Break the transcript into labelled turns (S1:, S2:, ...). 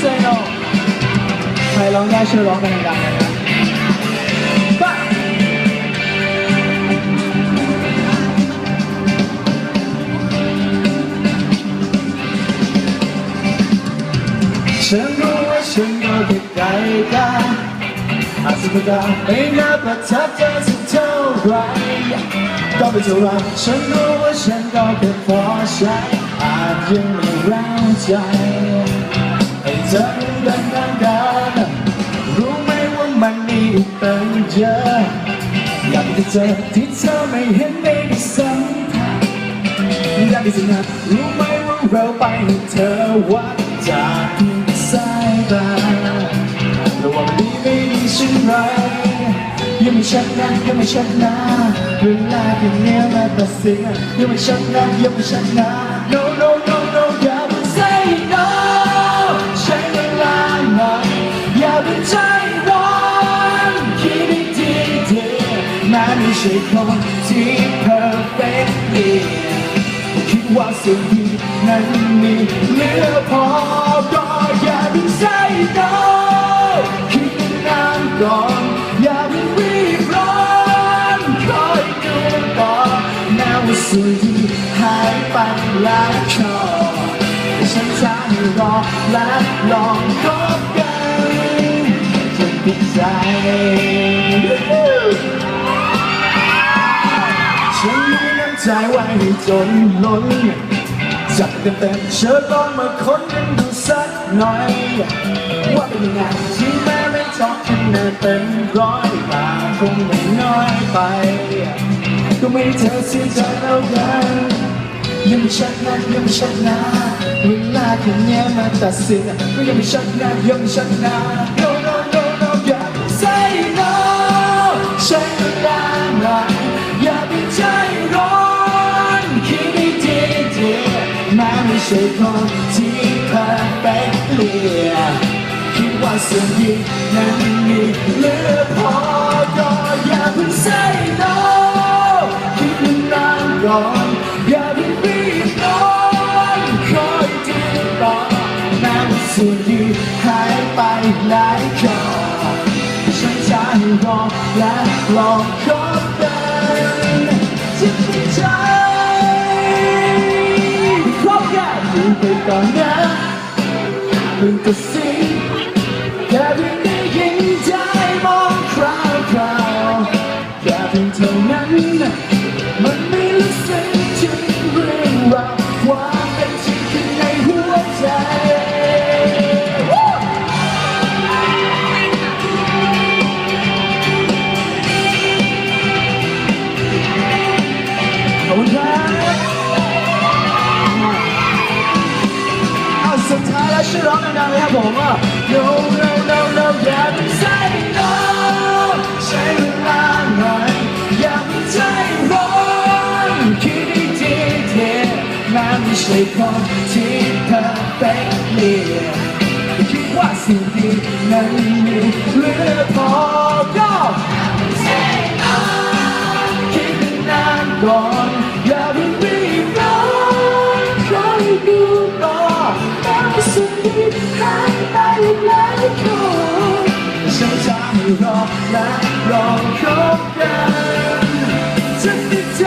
S1: say no ใครร้องได้ช่วยร้องกันดังๆหน่อยนะไปฉันรู้ว่าฉันก็แค่ไกลกันอาจจะไม่ได้ไม่ เท่าไหรก็ไม่เท่าไรฉันรู้ว่าฉันก็แค่พอใช้อาจยังไม่แรงใจให้เธอดังดังกันรู้ไหมว่ามันมีอีกตั้งเยอะอยากจะเจอที่เธอไม่เห็นไม่ได้สัมผัสอยากที่สุดนะรู้ไหมว่าเราไปเธอวัดจากเพียงสายตาแต่ว่ามันดีไม่ดีเช่นไรยังไม่ชัดนะยังไม่ชัดนะเวลาเพียงเนี้ยมาตัดสินยังไม่ชัดนะยังไม่ชัดนะ no no no ใช่คนที่ perfectly คิดว่าสิ่งที่นั้นมีเหลือพอก็อย่าเพิ่ง say no คิดนานก่อนอย่าเพิ่งรีบร้อนคอยดูต่อแม้ว่าสิ่งที่หายไปหลายคอฉันจะให้รอและลองคบกันจนติดใจ ใจไว้ให้จนล้นจัดเต็มเต็มเชิญลองมาค้นกันดูสักหน่อย ว่าเป็นยังไงที่แม้ไม่ชอบคะแนนเป็นร้อยมาคงไม่น้อยไป ก็ไม่เธอเสียใจแล้วกันยังไม่ชัดนะยังไม่ชัดนะเวลาแค่เนี้ยมาตัดสินก็ยังไม่ชัดนะยังไม่ชัดนะ่ใช่คนที่ perfectly คิดว่าสิ่งที่นั้นมีเหลือพอก็อย่าเพิ่ง say no คิดนานก่อนอย่าเพิ่งรีบร้อนคอยดูต่อแม้ว่าสิ่งที่หายไปหลายข้อฉันจะให้รอและลองคบกั ก่อนนะเพิ่งตัดสิแค่เพียงได้ยินใจมองคราวคราวแค่เพียงเท่านั้น มันไม่ลึกซึ้งถึงเรื่องราวความเป็นจริงข้างในหัวใจขอบคุณครับ ชื่อร้องดังๆเลยครับผมว่า no no no no อย่าเพิ่ง say no ใช้เวลาหน่อยอย่าเพิ่งใจร้อนคิดให้ดีดีแม้ไม่ใช่คนที่เธอเป็นเนี่ยคิดว่าสิ่งดีนั้นมีเหลือพอ ชีวิตหาไปหลายคนฉันจะไรอและรอคบกันจะติดใจ